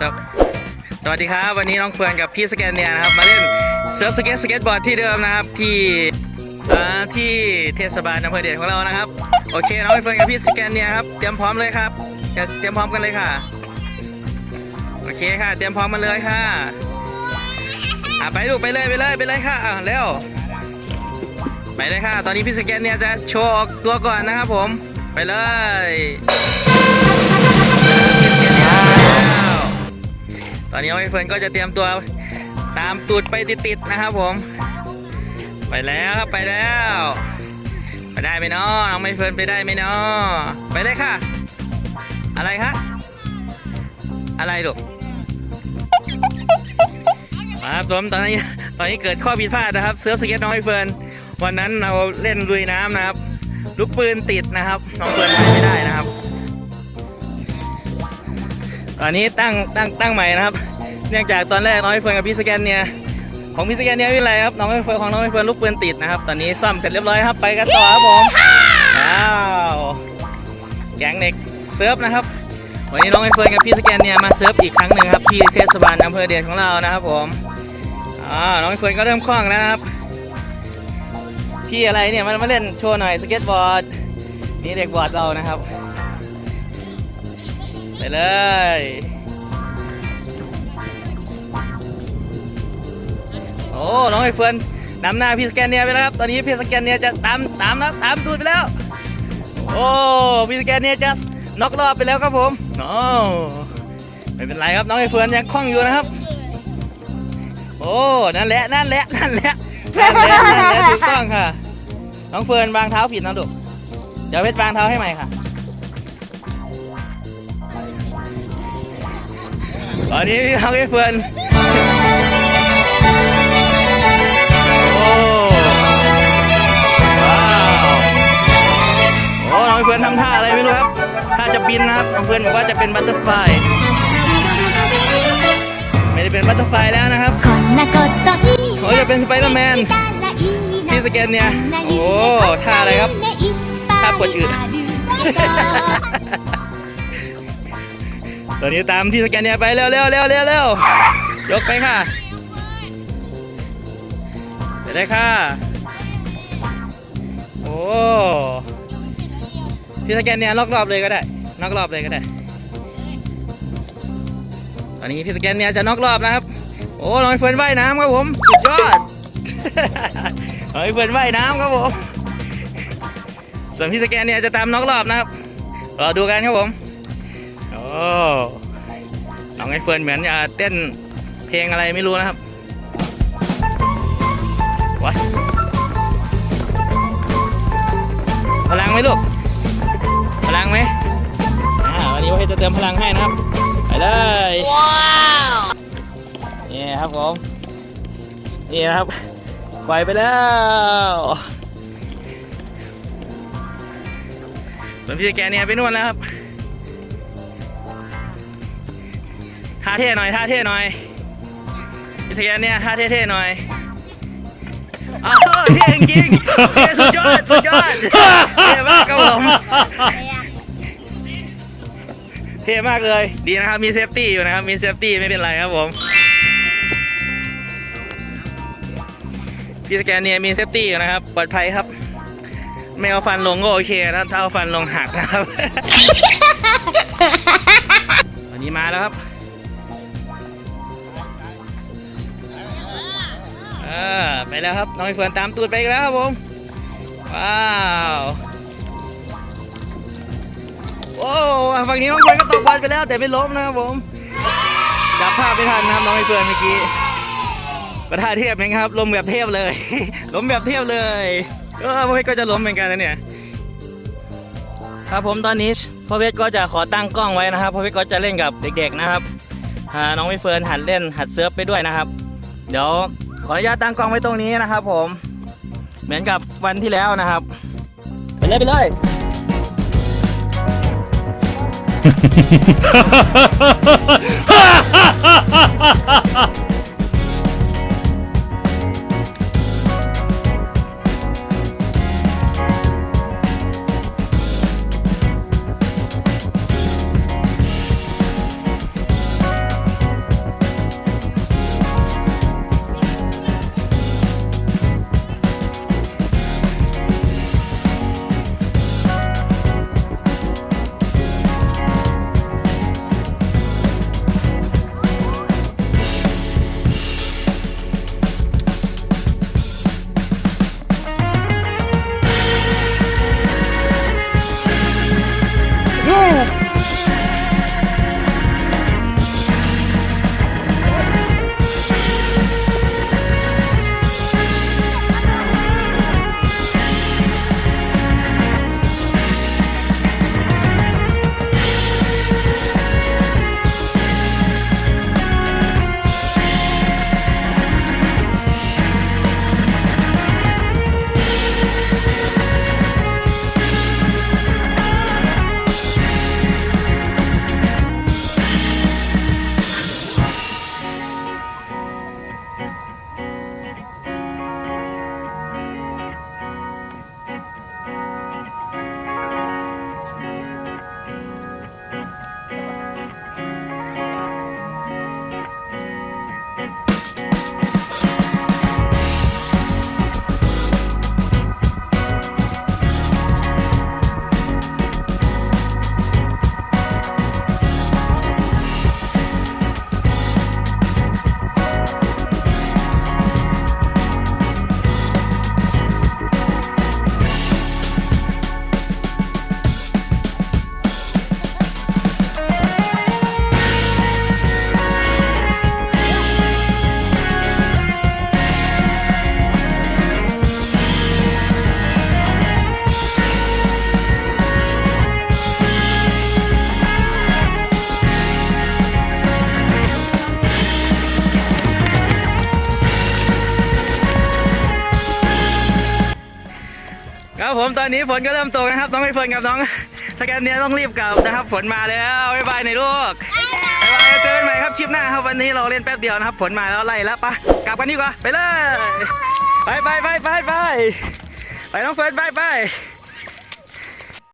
สวสวัสดีครับ วันนี้น้องเฟื่อนกับพี่สแกนเนียนะครับ มาเล่นเซิร์ฟสเก็ตสเก็ตบอร์ดที่เดิมนะครับที่ที่เทศบาลอำเภอเดชของเรานะครับ โอเคน้องเฟื่อนกับพี่สแกนเนียครับ เตรียมพร้อมเลยครับเตรียมพร้อมกันเลยค่ะ โอเคค่ะ เตรียมพร้อมมาเลยค่ะอะไปลูกไปเลยไปเลยไปเลยค่ะอะเร็วไปเลยค่ะ ตอนนี้พี่สแกนเนียจะโชว์ออกตัวก่อนนะครับผม ไปเลย อนนี้น้องไอเฟิร์นก็จะเตรียมตัวตามตูดไปติดๆนะครับผม ไปแล้วครับไปแล้วไปได้ไหมเนาะน้องไอเฟิร์นไปได้ไหมเนาะไปเลยค่ะ อะไรคะอะไรลูกมาครับผมตอนนี้ตอนนี้เกิดข้อผิดพลาดนะครับเซิร์ฟสเก็ตน้องไอเฟิร์นวันนั้นเราเล่นลุยน้ำนะครับลูกปืนติดนะครับ น้องเฟิร์นไปไม่ได้นะครับ ตอนนี้ตั้งตั้งตั้งใหม่นะครับ เนื่องจากตอนแรกน้องไอเฟิร์นกับพี่สแกนเนี่ยของพี่สแกนเนี่ยไม่เป็นไรครับน้องไอเฟิร์นของน้องไอเฟิร์นลูกปืนติดนะครับ ตอนนี้ซ่อมเสร็จเรียบร้อยครับไปกันต่อครับผมอ้าวแก๊งเด็กเซิร์ฟนะครับวันนี้น้องไอเฟิร์นกับพี่สแกนเนี่ยมาเซิร์ฟอีกครั้งหนึ่งครับที่เทศบาลอำเภอเดชของเรานะครับผมอ่าน้องไอเฟิร์นก็เริ่มคล่องแล้วนะครับพี่อะไรเนี่ยมันมาเล่นโชว์หน่อยสเก็ตบอร์ดนี่เด็กบอร์ดเรานะครับ เลย โอ้ น้องไอ้เฟิร์นนำหน้าพี่สแกนเนียไปแล้วครับ ตอนนี้พี่สแกนเนียจะตามตามแล้วตามตูดไปแล้ว โอ้ พี่สแกนเนียจะน็อกรอบไปแล้วครับผมโอ้ไม่เป็นไรครับน้องไอ้เฟิร์นยังคล่องอยู่นะครับ โอ้ นั่นแหละ นั่นแหละ นั่นแหละ นั่นแหละ นั่นแหละถูกต้องค่ะ น้องเฟิร์นวางเท้าผิดนะลูก เดี๋ยวเพชรวางเท้าให้ใหม่ค่ะ อันนี้พี่ฮักให้เฟือนโอ้ว้าวโอ้น้องเฟือนทำท่าอะไรไม่รู้ครับท่าจะบินนะครับน้องเฟือนบอกว่าจะเป็นบัตเตอร์ไฟไม่ได้เป็นบัตเตอร์ไฟแล้วนะครับเขาจะเป็นสไปเดอร์แมนที่สแกนเนี่ยโอ้ท่าอะไรครับท่าปวดอึ ตอนนี้ตามพี่สแกนเนียไปเร็วเร็วเร็วเร็วเร็วยกไปค่ะไปได้ค่ะ โอ้พี่สแกนเนี่ยนอกรอบเลยก็ได้นอกรอบเลยก็ได้ ตอนนี้พี่สแกนเนียจะนอกรอบนะครับ โอ้น้องไอ้เฟิร์นว่ายน้ำครับผมสุดยอดน้องไอ้เฟิร์นว่ายน้ำครับผมส่วนพี่สแกนเนี่ยจะตามนอกรอบนะครับรอดูกันครับผม น้องไอเฟิร์นเหมือนจะเต้นเพลงอะไรไม่รู้นะครับวัสพลังไหมลูก พลังไหมอ่าวันนี้ว่าจะเติมพลังให้นะครับ ไปเลย ว้าวนี่ครับผม นี่นะครับปล่อยไปแล้วส่วนพี่แกเนี่ยไปนวดแล้วครับ ท่าเท่หน่อยท่าเท่หน่อยพี่สแกนเนี่ยท่าเท่ๆหน่อยอ้าวเท่จริงๆเท่สุดยอดสุดยอดเท่มากครับผมเท่มากเลยดีนะครับมีเซฟตี้อยู่นะครับมีเซฟตี้ไม่เป็นไรครับผมพี่สแกนเนี่ยมีเซฟตี้อยู่นะครับปลอดภัยครับไม่เอาฟันลงก็โอเคนะถ้าเอาฟันลงหักนะครับ วันนี้มาแล้วครับ ออไปแล้วครับน้องไอเฟิร์นตามตูดไปอีกแล้วครับผม ว้าวโอ้ฝั่งนี้น้องไอเฟิร์นก็ตกบอลไปแล้วแต่ไม่ล้มนะครับผมจับภาพไม่ทันนะครับน้องไอเฟิร์นเมื่อกี้ก็ท่าเทียบนะครับล้มแบบเทพเลย ล้มแบบเทพเลยเออพ่อเพชรก็จะล้มเหมือนกันนะเนี่ยครับผมตอนนี้พ่อเพชรก็จะขอตั้งกล้องไว้นะครับพ่อเพชรก็จะเล่นกับเด็ก ๆนะครับน้องไอเฟิร์นหัดเล่นหัดเซิร์ฟไปด้วยนะครับ เดี๋ยว ขออนุญาตตั้งกล้องไว้ตรงนี้นะครับ ผม เหมือนกับวันที่แล้วนะครับ ไปเลยไปเลย Ha ha ha ha ha ha ha! อนนี้ฝนก็เริ่มตกนะครับน้องไอ้เฟิร์นกับน้องสแกนเนียต้องรีบกลับนะครับฝนมาแล้วบ๊ายบายในลูกบ๊ายบายเจอกันใหม่ครับคลิปหน้าครับวันนี้เราเล่นแป๊บเดียวนะครับฝนมาแล้วไล่แล้วปะกลับกันดีกว่าไปเลยไปไปไปไปไปไปน้องเฟิร์นไปไป